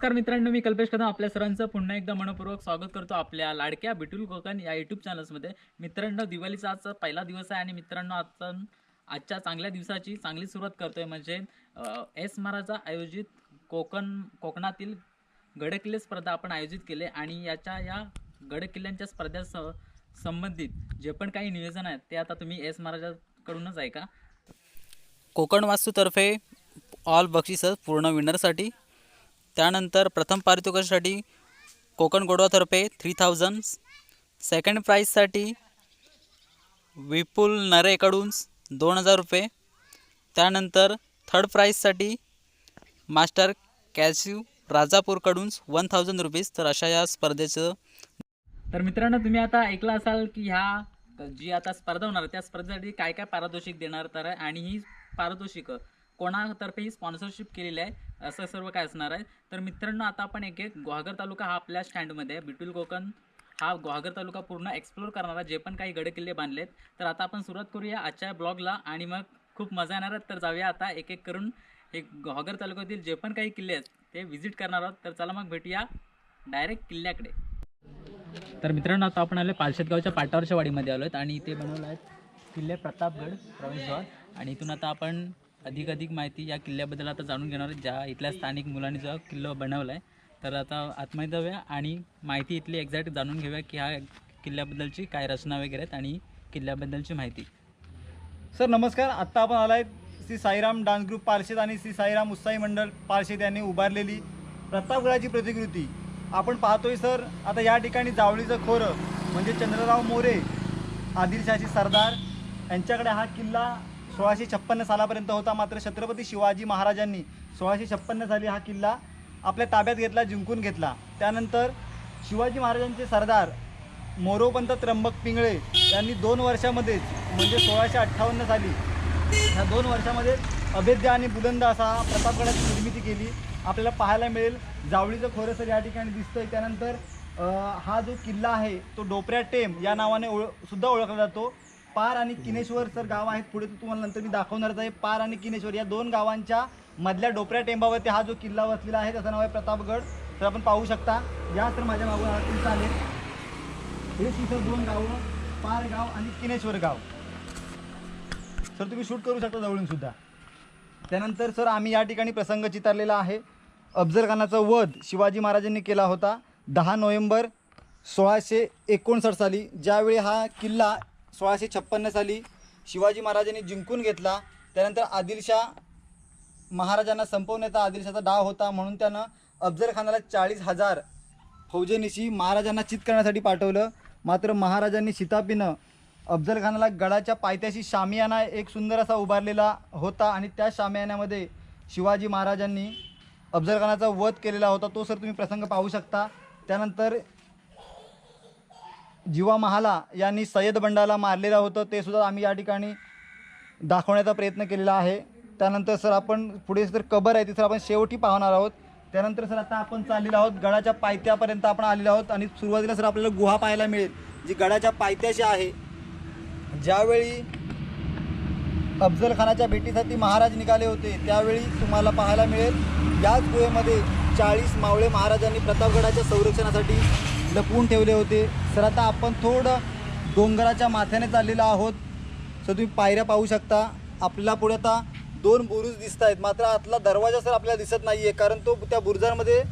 नमस्कार मित्रांनो मी कल्पेश कदम आपल्या सर्वांचं पुन्हा एकदा मनपूर्वक स्वागत करतो आपल्या लाडक्या बिटुल कोकण या युट्यूब चॅनल्समध्ये मित्रांनो दिवाळीचा आजचा पहिला दिवस आहे आणि मित्रांनो आजचा आजच्या चांगल्या दिवसाची चांगली सुरुवात करतोय. म्हणजे एस महाराजा आयोजित कोकण कोकणातील गडकिल्ले स्पर्धा आपण आयोजित केले आणि याच्या या गडकिल्ल्यांच्या स्पर्धेसह संबंधित जे पण काही नियोजन आहेत ते आता तुम्ही एस महाराजाकडूनच ऐका कोकण वास्तूतर्फे ऑल बक्षिसं पूर्ण विनरसाठी त्यानंतर प्रथम पारितोषिकासाठी कोकण गोडवातर्फे थ्री थाउजंड सेकंड प्राईजसाठी विपुल नरेकडून दोन हजार रुपये. त्यानंतर थर्ड प्राईजसाठी मास्टर कॅल्सिव राजापूरकडून वन थाउजंड रुपीज तर अशा या स्पर्धेचं तर मित्रांनो तुम्ही आता ऐकला असाल की ह्या जी आता स्पर्धा होणार आहे त्या स्पर्धेसाठी काय काय पारितोषिक देणार? तर आणि ही पारितोषिकं. कोणातर्फेही स्पॉन्सरशिप केलेली आहे असं सर्व काय असणार आहे. तर मित्रांनो आता आपण एक एक गुहागर तालुका हा आपल्या स्टँडमध्ये आहे. बिटुल कोकण हा गुहागर तालुका पूर्ण एक्सप्लोर करणारा जे पण काही गडकिल्ले बांधलेत तर आता आपण सुरुवात करूया आजच्या ब्लॉगला आणि मग खूप मजा येणार आहेत तर जाऊया आता एक एक करून हे गुहागर तालुक्यातील जे पण काही किल्ले आहेत ते व्हिजिट करणार आहोत. तर चला मग भेटूया डायरेक्ट किल्ल्याकडे. तर मित्रांनो आता आपण आलो पालशेतगावच्या पाटावरच्या वाडीमध्ये आलो आहेत आणि इथे बनवलं आहेत किल्ले प्रतापगड प्रवेशद्वार. आणि इथून आता आपण अधिक अधिक माहिती या किल्ल्याबद्दल आता जाणून घेणार आहे ज्या इथल्या स्थानिक मुलांनी जो किल्ला बनवला आहे तर आता आतमध्ये जाऊया आणि माहिती इथली एक्झॅक्ट जाणून घेऊया की ह्या किल्ल्याबद्दलची काय रचना वगैरे आहेत आणि किल्ल्याबद्दलची माहिती. सर नमस्कार. आत्ता आपण आलाय श्री साईराम डान्स ग्रुप पार्षद आणि श्री साईराम उत्साही मंडळ पार्षद यांनी उभारलेली प्रतापगडाची प्रतिकृती. आपण पाहतोय सर आता या ठिकाणी जावळीचं खोरं म्हणजे चंद्रराव मोरे आदिलशाही सरदार यांच्याकडे हा किल्ला सोळाशे छप्पन्न सालापर्यंत होता मात्र छत्रपती शिवाजी महाराजांनी सोळाशे छप्पन्न साली हा किल्ला आपल्या ताब्यात घेतला जिंकून घेतला. त्यानंतर शिवाजी महाराजांचे सरदार मोरोपंत त्र्यंबक पिंगळे यांनी दोन वर्षामध्येच म्हणजे सोळाशे अठ्ठावन्न साली ह्या दोन वर्षामध्ये अभेद्य आणि बुलंद असा हा प्रतापगडाची निर्मिती केली. आपल्याला पाहायला मिळेल जावळीचं खोरसर या ठिकाणी दिसतंय. त्यानंतर हा जो किल्ला आहे तो डोपऱ्या टेम या नावाने ओळ सुद्धा ओळखला जातो. पार आणि किनेश्वर सर गाव आहेत. पुढे तो तुम्हाला नंतर मी दाखवणारच आहे. पार आणि किनेश्वर या दोन गावांच्या मधल्या डोपऱ्या टेंबावरती हा जो किल्ला वसलेला आहे त्याचं नाव आहे प्रतापगड. तर आपण पाहू शकता या तर माझ्या मागून आला चालेल हे तिथं दोन गावं पार गाव आणि किनेश्वर गाव. सर तुम्ही शूट करू शकता जवळून सुद्धा. त्यानंतर सर आम्ही या ठिकाणी प्रसंग चितारलेला आहे. अफजल खानाचा वध शिवाजी महाराजांनी केला होता दहा नोव्हेंबर सोळाशे एकोणसाठ साली. ज्यावेळी हा किल्ला सोळाशे छप्पन्न साली शिवाजी महाराजांनी जिंकून घेतला. त्यानंतर आदिलशाह महाराजांना संपवण्याचा आदिलशाचा डाव होता म्हणून त्यानं अफजल खानाला चाळीस हजार फौजेनिशी महाराजांना चित करण्यासाठी पाठवलं. मात्र महाराजांनी शितापीनं अफजल खानाला गडाच्या पायथ्याशी शामियाना एक सुंदर असा उभारलेला होता आणि त्या शामियान्यामध्ये शिवाजी महाराजांनी अफजल खानाचा वध केलेला होता. तो सर तुम्ही प्रसंग पाहू शकता. त्यानंतर जीवा महाला यांनी सय्यद बंडाला मारलेलं होतं ते सुद्धा आम्ही या ठिकाणी दाखवण्याचा प्रयत्न केलेला आहे. त्यानंतर सर आपण पुढे सर कबर आहे ती सर आपण शेवटी पाहणार आहोत. त्यानंतर सर आता आपण चाललेलो आहोत गडाच्या पायथ्यापर्यंत आपण आलेलो आहोत आणि सुरुवातीला सर आपल्याला गुहा पाहायला मिळेल जी गडाच्या पायथ्याशी आहे. ज्यावेळी अफजल खानाच्या भेटीसाठी महाराज निघाले होते त्यावेळी तुम्हाला पाहायला मिळेल याच गुहेमध्ये चाळीस मावळे महाराजांनी प्रतापगडाच्या संरक्षणासाठी लपवून ठेवले होते. सर आता आपण थोडं डोंगराच्या माथ्याने चाललेलो आहोत. सर तुम्ही पायऱ्या पाहू शकता. आपल्याला पुढे आता दोन बुरुज दिसत आहेत. मात्र आतला दरवाजा सर आपल्याला दिसत नाही आहे कारण तो त्या बुरुजांमध्ये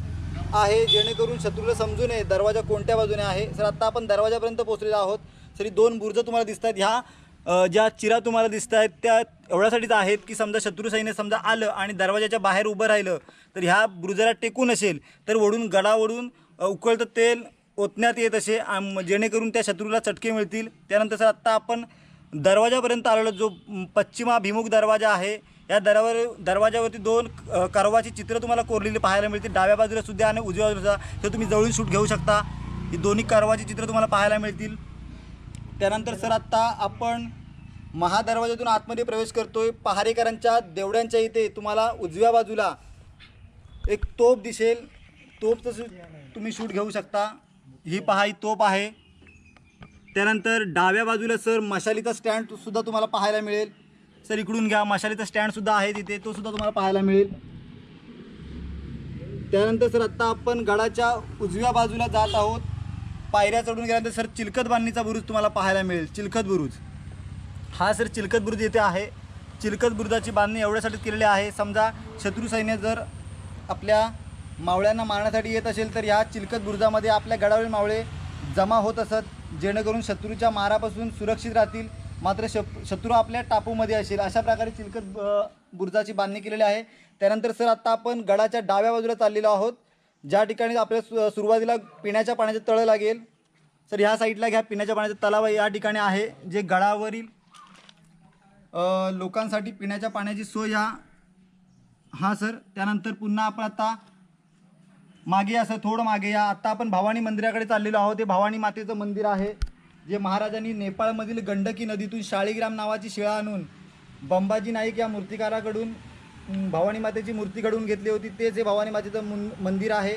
आहे जेणेकरून शत्रूला समजू नये दरवाजा कोणत्या बाजूने आहे. सर आत्ता आपण दरवाजापर्यंत पोहोचलेलो आहोत. सर ही दोन बुर्ज तुम्हाला दिसत आहेत. ह्या ज्या चिरा तुम्हाला दिसत आहेत त्या एवढ्यासाठीच आहेत की समजा शत्रू सैन्य समजा आलं आणि दरवाजाच्या बाहेर उभं राहिलं तर ह्या बुरुजाला टेकून असेल तर वडून गडावडून उकळतं तेल ओतण्यात येत असे. आम- जेणेकरून त्या शत्रूला चटके मिळतील. त्यानंतर सर आत्ता आपण दरवाजापर्यंत आलेलो जो पश्चिमाभिमुख दरवाजा आहे या दरवा दरवाजावरती दोन कारवाची करवाची चित्र तुम्हाला कोरलेली पाहायला मिळतील. डाव्या बाजूला सुद्धा आणि उजव्या बाजूला तर तुम्ही जवळून शूट घेऊ शकता. ही दोन्ही करवाची चित्र तुम्हाला पाहायला मिळतील. त्यानंतर सर आत्ता आपण महादरवाजातून आतमध्ये प्रवेश करतोय. पहारेकरांच्या देवड्यांच्या इथे तुम्हाला उजव्या बाजूला एक तोप दिसेल. तोपचं तुम्ही शूट घेऊ शकता. ही पहा ही आहे. त्यानंतर डाव्या बाजूला सर मशालीचा स्टँडसुद्धा तुम्हाला पाहायला मिळेल. सर इकडून घ्या मशालीचा स्टँडसुद्धा आहे तिथे तो सुद्धा तुम्हाला पाहायला मिळेल. त्यानंतर सर आत्ता आपण गडाच्या उजव्या बाजूला जात आहोत. पायऱ्या चढून गेल्यानंतर सर चिलखत बांधणीचा बुरुज तुम्हाला पाहायला मिळेल चिलखत बुरुज. हा सर चिलखत बुरुज येथे आहे. चिलखत बुरुजाची बांधणी एवढ्यासाठीच केलेली आहे. समजा शत्रू सैन्य जर आपल्या मावळ्यांना मारण्यासाठी येत असेल तर ह्या चिलखत बुरुजामध्ये आपल्या गडावरील मावळे जमा होत असत जेणेकरून शत्रूच्या मारापासून सुरक्षित राहतील. मात्र शप शत्रू आपल्या टापूमध्ये असेल. अशा प्रकारे चिलखत बुरुजाची बांधणी केलेली आहे. त्यानंतर सर आत्ता आपण गडाच्या डाव्या बाजूला चाललेलो आहोत. ज्या ठिकाणी आपल्या सु सुरुवातीला पिण्याच्या पाण्याचे तळं लागेल. सर ह्या साईडला घ्या. पिण्याच्या पाण्याचा तलाव या ठिकाणी आहे. जे गडावरील लोकांसाठी पिण्याच्या पाण्याची सोय ह्या हा सर. त्यानंतर पुन्हा आपण आता मागे असं थोडं मागे या. आता आपण भवानी मंदिराकडे चाललेलो आहोत. ते भवानी मातेचं मंदिर आहे जे महाराजांनी नेपाळमधील गंडकी नदीतून शाळीग्राम नावाची शिळा आणून बंबाजी नाईक या मूर्तिकाराकडून भवानी मातेची मूर्ती घडवून घेतली होती. तेच हे भवानी मातेचं मुं मंदिर आहे.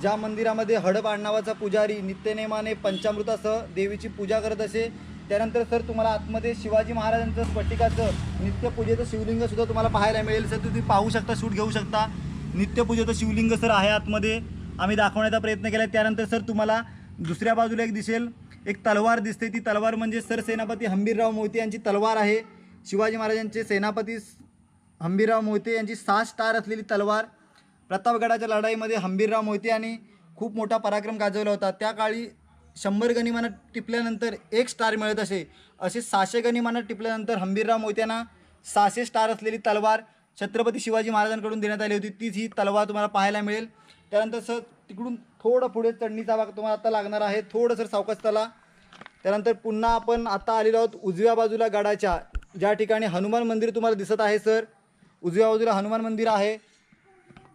ज्या मंदिरामध्ये हडप आडनावाचा पुजारी नित्यनेमाने पंचामृतासह देवीची पूजा करत असे. त्यानंतर सर तुम्हाला आतमध्ये शिवाजी महाराजांचं स्फटिकाचं नित्यपूजेचं शिवलिंग सुद्धा तुम्हाला पाहायला मिळेल. सर तुम्ही पाहू शकता शूट घेऊ शकता. नित्यपूजेचं शिवलिंग सर आहे आतमध्ये. आम्ही दाखवण्याचा प्रयत्न केला त्यानंतर सर तुम्हाला दुसऱ्या बाजूला एक दिसेल. एक तलवार दिसते. ती तलवार म्हणजे सर सेनापती हंबीरराव मोहिते यांची तलवार आहे. शिवाजी महाराजांचे सेनापती हंबीरराव मोहिते यांची सहा स्टार असलेली तलवार. प्रतापगडाच्या लढाईमध्ये हंबीरराव मोहिते यांनी खूप मोठा पराक्रम गाजवला होता. त्या काळी शंभर गनिमानं टिपल्यानंतर एक स्टार मिळत असे. असे सहाशे गनिमानं टिपल्यानंतर हंबीरराव मोहित्यांना सहाशे स्टार असलेली तलवार छत्रपती शिवाजी महाराजांकडून देण्यात आली होती. तीच ही तलवार तुम्हाला पाहायला मिळेल. त्यानंतर सर तिकडून थोडं पुढे चढणीचा भाग तुम्हाला आता लागणार आहे. थोडं सर सावकाश त्यानंतर पुन्हा आपण आता आलेलो आहोत उजव्या बाजूला गडाच्या. ज्या ठिकाणी हनुमान मंदिर तुम्हाला दिसत आहे सर. उजव्या बाजूला हनुमान मंदिर आहे.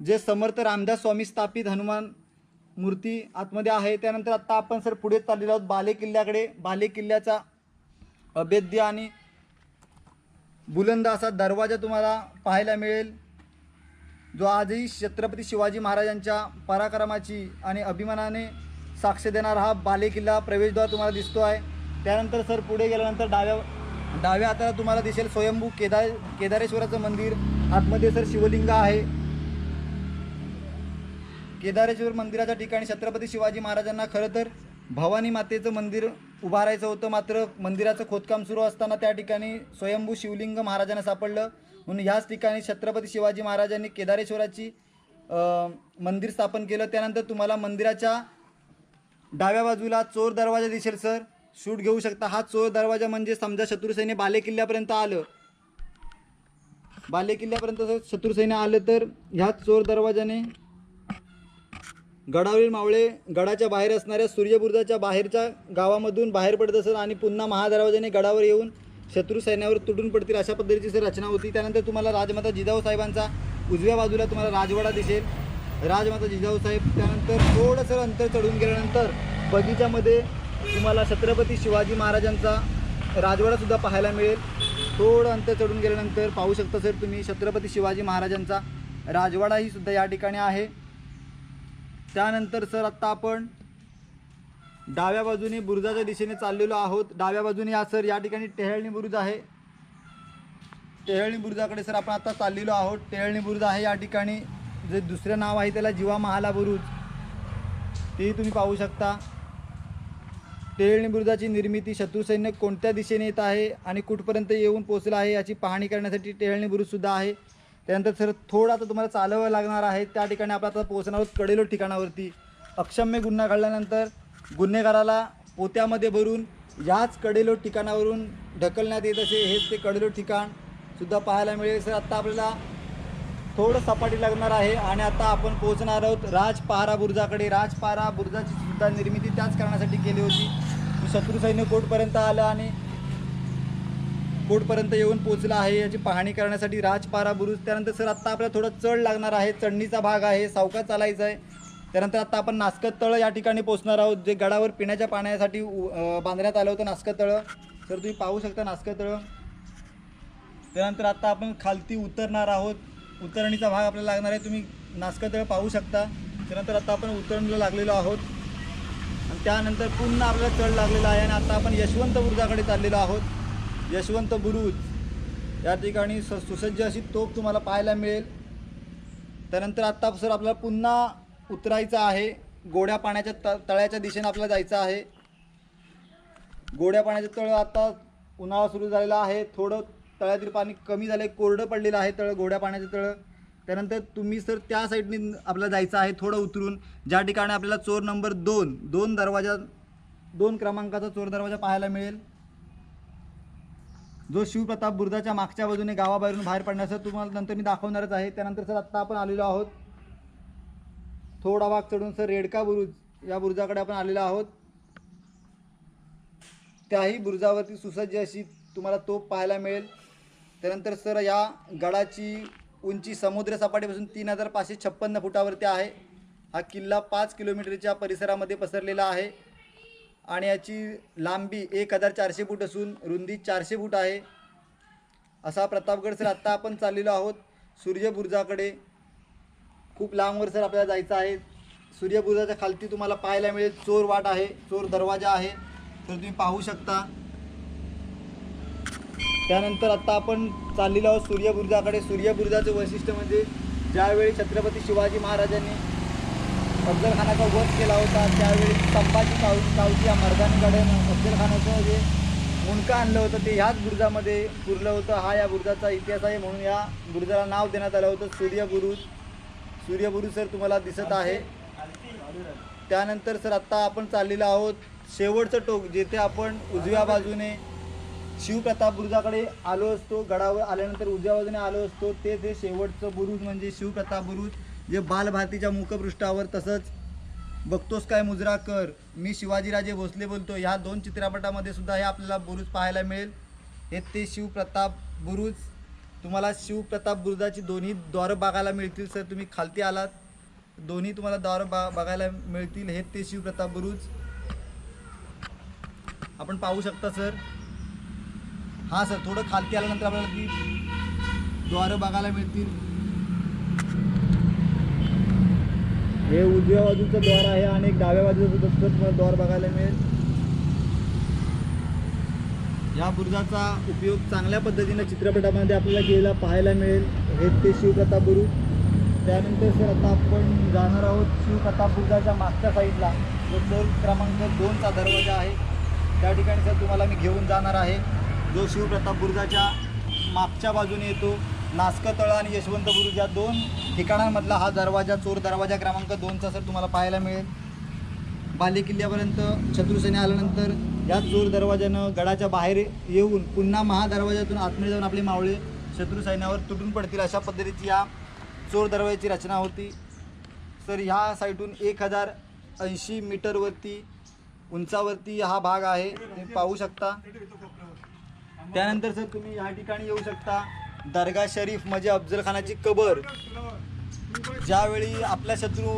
जे समर्थ रामदास स्वामी स्थापित हनुमान मूर्ती आतमध्ये आहे. त्यानंतर आत्ता आपण सर पुढे चाललेलो आहोत बाले किल्ल्याकडे बाले किल्ल्याचा अभेद्य आणि बुलंद असा दरवाजा तुम्हाला पाहायला मिळेल. जो आजही छत्रपती शिवाजी महाराजांच्या पराक्रमाची आणि अभिमानाने साक्ष देणारा हा बालेकिल्ला प्रवेशद्वार तुम्हाला दिसतो आहे. त्यानंतर सर पुढे गेल्यानंतर डाव्या डाव्या हाताला तुम्हाला दिसेल स्वयंभू केदार केदारेश्वराचं मंदिर. आतमध्ये सर शिवलिंग आहे. केदारेश्वर मंदिराच्या ठिकाणी छत्रपती शिवाजी महाराजांना खरं तर भवानी मातेचं मंदिर उभारायचं होतं मात्र मंदिराचं खोदकाम सुरू असताना त्या ठिकाणी स्वयंभू शिवलिंग महाराजांना सापडलं. म्हणून ह्याच ठिकाणी छत्रपती शिवाजी महाराजांनी केदारेश्वराची मंदिर स्थापन केलं. त्यानंतर तुम्हाला मंदिराच्या डाव्या बाजूला चोर दरवाजा दिसेल सर. शूट घेऊ शकता. हा चोर दरवाजा म्हणजे समजा शत्रुसैन्य बाले किल्ल्यापर्यंत आलं. बाले किल्ल्यापर्यंत जर शत्रुसैन्य आलं तर ह्या चोर दरवाजाने गडावरील मावळे गडाच्या बाहेर असणाऱ्या सूर्यबुर्जाच्या बाहेरच्या गावामधून बाहेर पडत असत आणि पुन्हा महादरवाजाने गडावर येऊन शत्रू सैन्यावर तुटून पडतील अशा पद्धतीची सर रचना होती. त्यानंतर तुम्हाला राजमाता जिजाऊ साहेबांचा उजव्या बाजूला तुम्हाला राजवाडा दिसेल. राजमाता जिजाऊ साहेब त्यानंतर थोडंसं अंतर चढून गेल्यानंतर बगीच्यामध्ये तुम्हाला छत्रपती शिवाजी महाराजांचा राजवाडासुद्धा पाहायला मिळेल. थोडं अंतर चढून गेल्यानंतर पाहू शकता सर तुम्ही छत्रपती शिवाजी महाराजांचा राजवाडाही सुद्धा या ठिकाणी आहे. त्यानंतर सर आत्ता आपण डाव्या बाजूने बुरुजाच्या दिशेने चाललेलो आहोत. डाव्या बाजूने या सर या ठिकाणी टेहळणी बुरुज आहे. टेहळणी बुरुजाकडे सर आपण आत्ता चाललेलो आहोत. टेहळणी बुरुज आहे या ठिकाणी. जे दुसरं नाव आहे त्याला जीवा महाला बुरुज. तेही तुम्ही पाहू शकता. टेहळणी बुरुजाची निर्मिती शत्रुसैन्य कोणत्या दिशेने येत आहे आणि कुठपर्यंत येऊन पोचलं आहे याची पाहणी करण्यासाठी टेहळणी बुरुजसुद्धा आहे. त्यानंतर सर थोडं आता तुम्हाला चालवावं लागणार आहे. त्या ठिकाणी आपण आता पोहोचणार आहोत कडेलो ठिकाणावरती. अक्षम्य गुन्हा घडल्यानंतर गुन्हेगाराला पोत्यामध्ये भरून याच कडेलो ठिकाणावरून ढकलण्यात येत असे. हेच ते कडेलो ठिकाण सुद्धा पाहायला मिळेल. सर आत्ता आपल्याला थोडं सपाटी लागणार आहे आणि आता आपण पोहोचणार आहोत राजपहारा बुरुजाकडे. राजपहारा बुरुजाची सुद्धा निर्मिती त्याच कारणासाठी केली होती. की शत्रू सैन्य कोटपर्यंत आलं आणि कोटपर्यंत येऊन पोचला आहे. याची पाहणी करण्यासाठी राजपारा बुरुज. त्यानंतर सर आत्ता आपल्याला थोडं चढ लागणार आहे. चढणीचा भाग आहे. सावका चालायचा आहे. त्यानंतर आत्ता आपण नास्कत तळं या ठिकाणी पोहोचणार आहोत. जे गडावर पिण्याच्या पाण्यासाठी उ- बांधण्यात आलं होतं नास्कत तळं. तर तुम्ही पाहू शकता नास्कत तळं. त्यानंतर आत्ता आपण खालती उतरणार आहोत. उतरणीचा भाग आपल्याला लागणार आहे. तुम्ही नास्कतळ पाहू शकता. त्यानंतर आत्ता आपण उतरणीला लागलेलो आहोत. आणि त्यानंतर पुन्हा आपल्याला चढ लागलेला आहे. आणि आता आपण यशवंत ऊर्जाकडे चाललेलो आहोत. यशवंत बुरुज या ठिकाणी स सुसज्ज अशी तोफ तुम्हाला पाहायला मिळेल. त्यानंतर आत्ता सर आपल्याला पुन्हा उतरायचं आहे. गोड्या पाण्याच्या त तळ्याच्या दिशेने आपल्याला जायचं आहे. गोड्या पाण्याचं तळ आत्ता उन्हाळा सुरू झालेला आहे. थोडं तळ्यातील पाणी कमी झालं आहे कोरडं पडलेलं आहे तळ गोड्या पाण्याचं तळं. त्यानंतर तुम्ही सर त्या साईडने आपल्याला जायचं आहे थोडं उतरून. ज्या ठिकाणी आपल्याला चोर नंबर दोन दोन दरवाजा दोन क्रमांकाचा चोर दरवाजा पाहायला मिळेल. जो शिवप्रताप बुर्दाच्या मागच्या बाजूने गावाबाहेरून बाहेर पडण्याचं तुम्हाला नंतर मी दाखवणारच आहे. त्यानंतर सर आत्ता आपण आलेलो आहोत. थोडा भाग चढून सर रेडका बुरुज या बुरुजाकडे आपण आलेलो आहोत. त्याही बुरुजावरती सुसज्ज अशी तुम्हाला तोफ पाहायला मिळेल. त्यानंतर सर या गडाची उंची समुद्र सपाटीपासून तीन हजार पाचशे छप्पन्न फुटावरती आहे. हा किल्ला पाच किलोमीटरच्या परिसरामध्ये पसरलेला आहे. आणि याची लांबी एक हजार चारशे फूट असून रुंदी चारशे फूट आहे. असा प्रतापगड सर आत्ता आपण चाललेलो आहोत. सूर्यबुर्जाकडे खूप लांबवर सर आपल्याला जायचं आहे. सूर्यबुर्जाच्या खालती तुम्हाला पाहायला मिळेल चोर वाट आहे चोर दरवाजा आहे. तर तुम्ही पाहू शकता. त्यानंतर आत्ता आपण चाललेलो आहोत सूर्यबुर्जाकडे सूर्यबुर्जाचं वैशिष्ट्य म्हणजे ज्यावेळी छत्रपती शिवाजी महाराजांनी अफजलखानाचा वध केला होता. त्यावेळी संभाजी काव कावजी या मर्दानकडे अफजलखानाचं जे मुंडकं आणलं होतं ते ह्याच बुरुजामध्ये पुरलं होतं. हा या बुरुजाचा इतिहास आहे म्हणून या बुरुजाला नाव देण्यात आलं होतं सूर्यबुरुज. सूर्यबुरुज सर तुम्हाला दिसत आहे. त्यानंतर सर आत्ता आपण चाललेलो आहोत. शेवटचं टोक जेथे आपण उजव्या बाजूने शिवप्रताप बुरुजाकडे आलो असतो गडावर आल्यानंतर उजव्या बाजूने आलो असतो ते ते शेवटचं बुरुज म्हणजे शिवप्रताप बुरुज जे बालभारतीच्या मुखपृष्ठावर तसंच बघतोस काय मुजरा कर. मी शिवाजीराजे भोसले बोलतो. ह्या दोन चित्रपटामध्ये सुद्धा हे आपल्याला बुरुज पाहायला मिळेल. हे ते शिवप्रताप बुरुज. तुम्हाला शिवप्रताप बुरुजाची दोन्ही द्वारं बघायला मिळतील सर. तुम्ही खालती आलात. दोन्ही तुम्हाला द्वारं बा बघायला मिळतील. हे ते शिवप्रताप बुरुज. आपण पाहू शकता सर. हां सर. थोडं खालती आल्यानंतर आपल्याला ती द्वारं बघायला मिळतील. हे उजव्या बाजूचं द्वार आहे आणि एक डाव्या बाजूचं सुद्धा तुम्हाला द्वार बघायला मिळेल. या बुरुजाचा उपयोग चांगल्या पद्धतीनं चित्रपटामध्ये आपल्याला केलेला पाहायला मिळेल. हे ते शिवकथा बुरुज. त्यानंतर सर आता आपण जाणार आहोत शिवकथा बुरुजाच्या मागच्या साईडला. जो चोर क्रमांक दोनचा दरवाजा आहे. त्या ठिकाणी सर तुम्हाला मी घेऊन जाणार आहे. जो शिवप्रताप बुरुजाच्या मागच्या बाजूने येतो नास्कं आणि यशवंत बुरुज या दोन ठिकाणांमधला हा दरवाजा चोर दरवाजा क्रमांक दोनचा सर तुम्हाला पाहायला मिळेल. बाले किल्ल्यापर्यंत शत्रुसेने आल्यानंतर या चोर दरवाजानं गडाच्या बाहेर येऊन पुन्हा महादरवाजातून आतमध्ये जाऊन आपले मावळे शत्रू सैन्यावर तुटून पडतील अशा पद्धतीची या चोर दरवाजाची रचना होती. सर ह्या साईटून एक हजार ऐंशी मीटरवरती उंचावरती हा भाग आहे. तुम्ही पाहू शकता. त्यानंतर सर तुम्ही या ठिकाणी येऊ शकता. दर्गा शरीफ म्हणजे अफजल खानाची कबर. ज्यावेळी आपला शत्रू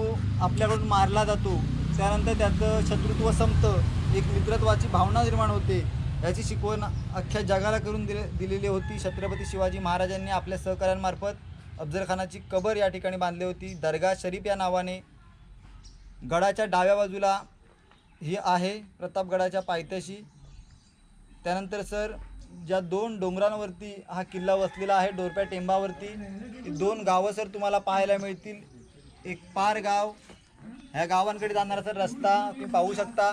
आपल्याकडून मारला जातो त्यानंतर त्याचं शत्रुत्व संपतं एक मित्रत्वाची भावना निर्माण होते. याची शिकवण अख्ख्या जगाला करून दिले दिलेली होती. छत्रपती शिवाजी महाराजांनी आपल्या सहकाऱ्यांमार्फत अफजल खानाची कबर या ठिकाणी बांधली होती. दर्गा शरीफ या नावाने गडाच्या डाव्या बाजूला ही आहे प्रतापगडाच्या पायथ्याशी. त्यानंतर सर ज्या दोन डोंगरांवरती हा किल्ला वसलेला आहे डोरप्या टेंबावरती दोन गावं सर तुम्हाला पाहायला मिळतील. एक पार गाव ह्या गावांकडे जाणारा सर रस्ता तुम्ही पाहू शकता.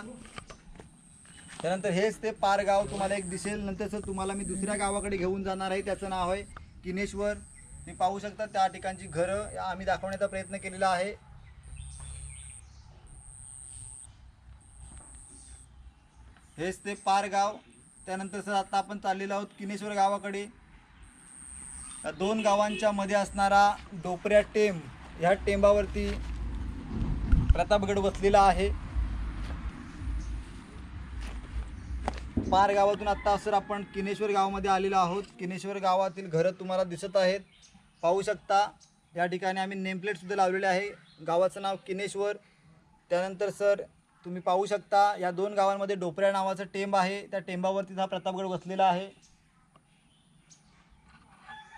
त्यानंतर हेच ते पार गाव तुम्हाला एक दिसेल. नंतर सर तुम्हाला मी दुसऱ्या गावाकडे घेऊन जाणार आहे. त्याचं नाव आहे किनेश्वर. तुम्ही पाहू शकता त्या ठिकाणची घरं. आम्ही दाखवण्याचा प्रयत्न केलेला आहे. हेच ते पार गाव. त्यानंतर सर आता आपण चाललेलो आहोत किनेश्वर गावाकडे. या दोन गावांच्या मध्ये असणारा डोपऱ्या टेंब ह्या टेंबावरती प्रतापगड वसलेला आहे. पार गावातून आत्ता सर आपण किनेश्वर गावामध्ये आलेलो आहोत. किनेश्वर गावातील घरं तुम्हाला दिसत आहेत. पाहू शकता या ठिकाणी आम्ही नेमप्लेटसुद्धा लावलेले आहे. गावाचं नाव किनेश्वर. त्यानंतर सर तुम्ही पाहू शकता या दोन गावांमध्ये डोपऱ्या नावाचं टेंब आहे. त्या टेंबावरती हा प्रतापगड वसलेला आहे.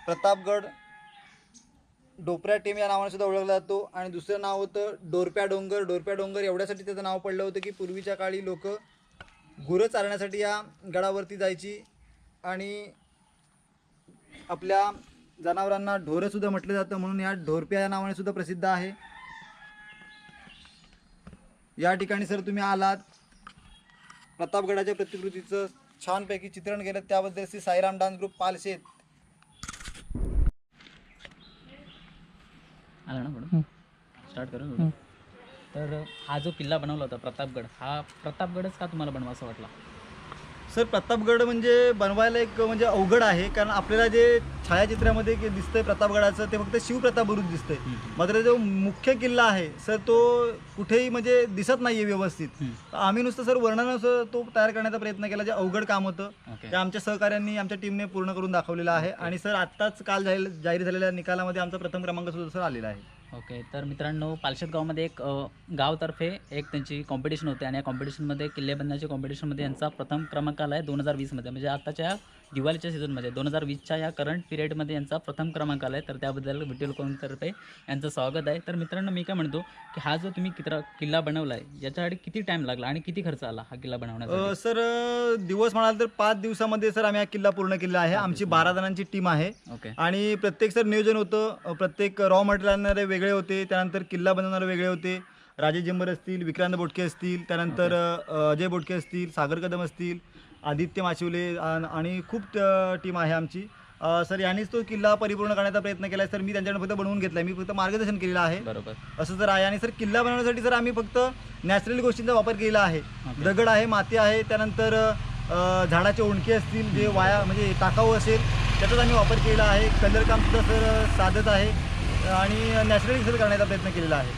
प्रतापगड डोपऱ्या टेंब या नावाने सुद्धा ओळखला जातो. आणि दुसरं नाव होतं डोरप्या डोंगर. डोरप्या डोंगर एवढ्यासाठी त्याचं नाव पडलं होतं की पूर्वीच्या काळी लोक गुरं चालण्यासाठी या गडावरती जायची. आणि आपल्या जनावरांना ढोरंसुद्धा म्हटलं जातं म्हणून या ढोरप्या या नावाने सुद्धा प्रसिद्ध आहे. या ठिकाणी सर तुम्ही आलात. प्रतापगडाच्या प्रतिकृतीचं छानपैकी चित्रण केलं त्याबद्दल श्री साईराम डान्स ग्रुप पालशेत आला ना मॅडम स्टार्ट करू? तर हा जो किल्ला बनवला होता प्रतापगड हा प्रतापगडच का तुम्हाला बनवा असं वाटला? सर प्रतापगड म्हणजे बनवायला एक म्हणजे अवघड आहे कारण आपल्याला जे छायाचित्रामध्ये दिसतंय प्रतापगडाचं ते फक्त शिवप्रतापवरून दिसतंय. मात्र जो मुख्य किल्ला आहे सर तो कुठेही म्हणजे दिसत नाहीये व्यवस्थित. आम्ही नुसतं सर वर्णनाचं तो तयार करण्याचा प्रयत्न केला जे अवघड काम होतं. ते आमच्या सहकाऱ्यांनी आमच्या टीमने पूर्ण करून दाखवलेलं आहे. आणि सर आत्ताच काल जाहीर झालेल्या निकालामध्ये आमचा प्रथम क्रमांक सुद्धा सर आलेला आहे. ओके तर मित्रांनो पालशेत गावामध्ये एक अ, गावतर्फे एक त्यांची कॉम्पिटिशन होते आणि या कॉम्पिटिशनमध्ये किल्ले बनण्याच्या कॉम्पिटिशनमध्ये यांचा प्रथम क्रमांक आला आहे दोन हजार वीसमध्ये. म्हणजे आत्ताच्या दिवाळीच्या सीझनमध्ये. दोन हजार वीसच्या या करंट पिरियडमध्ये यांचा प्रथम क्रमांक आला आहे तर त्याबद्दल विठ्ठल कोणतर्फे यांचं स्वागत आहे. तर मित्रांनो मी काय म्हणतो की हा जो तुम्ही कित्रा किल्ला बनवला आहे याच्यासाठी किती टाईम लागला आणि किती खर्च आला हा किल्ला बनवण्यासाठी? अ, सर दिवस म्हणाल तर पाच दिवसामध्ये सर आम्ही हा किल्ला पूर्ण केला आहे. आमची बारा जणांची टीम आहे. ओके. आणि प्रत्येक सर नियोजन होतं. प्रत्येक रॉ मटेरियल आणणारे वेगळे होते. त्यानंतर किल्ला बनवणारे वेगळे होते. राजेश जंबर असतील विक्रांत बोटके असतील त्यानंतर अजय बोटके असतील सागर कदम असतील आदित्य माशिवले आणि खूप टीम आहे आमची. सर यांनीच तो किल्ला परिपूर्ण करण्याचा प्रयत्न केला आहे सर मी त्यांच्याकडे फक्त बनवून घेतला मी फक्त मार्गदर्शन केलेलं आहे. बरोबर. असं जर आहे आणि सर किल्ला बनवण्यासाठी सर आम्ही फक्त नॅचरल गोष्टींचा वापर केला आहे. दगड आहे माती आहे त्यानंतर झाडाचे ओणके असतील जे वाया म्हणजे टाकाऊ असेल त्याचाच आम्ही वापर केला आहे. कलर काम सुद्धा सर साधत आहे. आणि नॅचरली सर करण्याचा प्रयत्न केलेला आहे.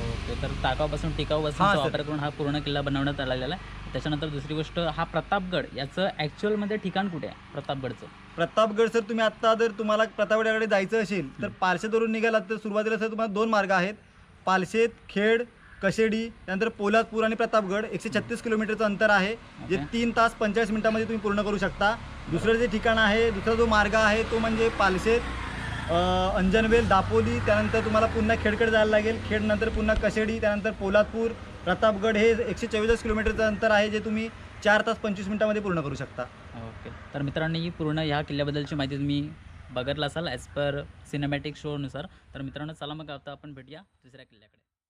ओके. तर टाकावापासून टिकाऊ हां. वापर करून हा पूर्ण किल्ला बनवण्यात आलेला आहे. त्याच्यानंतर दुसरी गोष्ट हा प्रतापगड याचं ॲक्च्युअलमध्ये ठिकाण कुठे आहे? प्रतापगडचं. प्रतापगड सर तुम्ही आत्ता जर तुम्हाला प्रतापगडाकडे जायचं असेल तर पालशेतवरून निघालात तर सुरुवातीला सर तुम्हाला दोन मार्ग आहेत. पालशेत खेड कशेडी त्यानंतर पोलादपूर आणि प्रतापगड एकशे छत्तीस किलोमीटरचं अंतर आहे. जे. तीन तास पंचेचाळीस मिनिटामध्ये तुम्ही पूर्ण करू शकता. दुसरं जे ठिकाण आहे दुसरा जो मार्ग आहे तो म्हणजे पालशेत अंजनवेल दापोली त्यानंतर तुम्हाला पुन्हा खेडकडे जायला लागेल. खेड नंतर पुन्हा कशेडी त्यानंतर पोलादपूर प्रतापगड हे एकशे चव्वेचाळीस किलोमीटरचं अंतर आहे जे तुम्ही चार तास पंचवीस मिनिटामध्ये पूर्ण करू शकता. ओके. तर मित्रांनो ही पूर्ण ह्या किल्ल्याबद्दलची माहिती तुम्ही बघितला असाल ॲज पर सिनेमॅटिक शोनुसार तर मित्रांनो चला मग आता आपण भेटूया दुसऱ्या किल्ल्याकडे.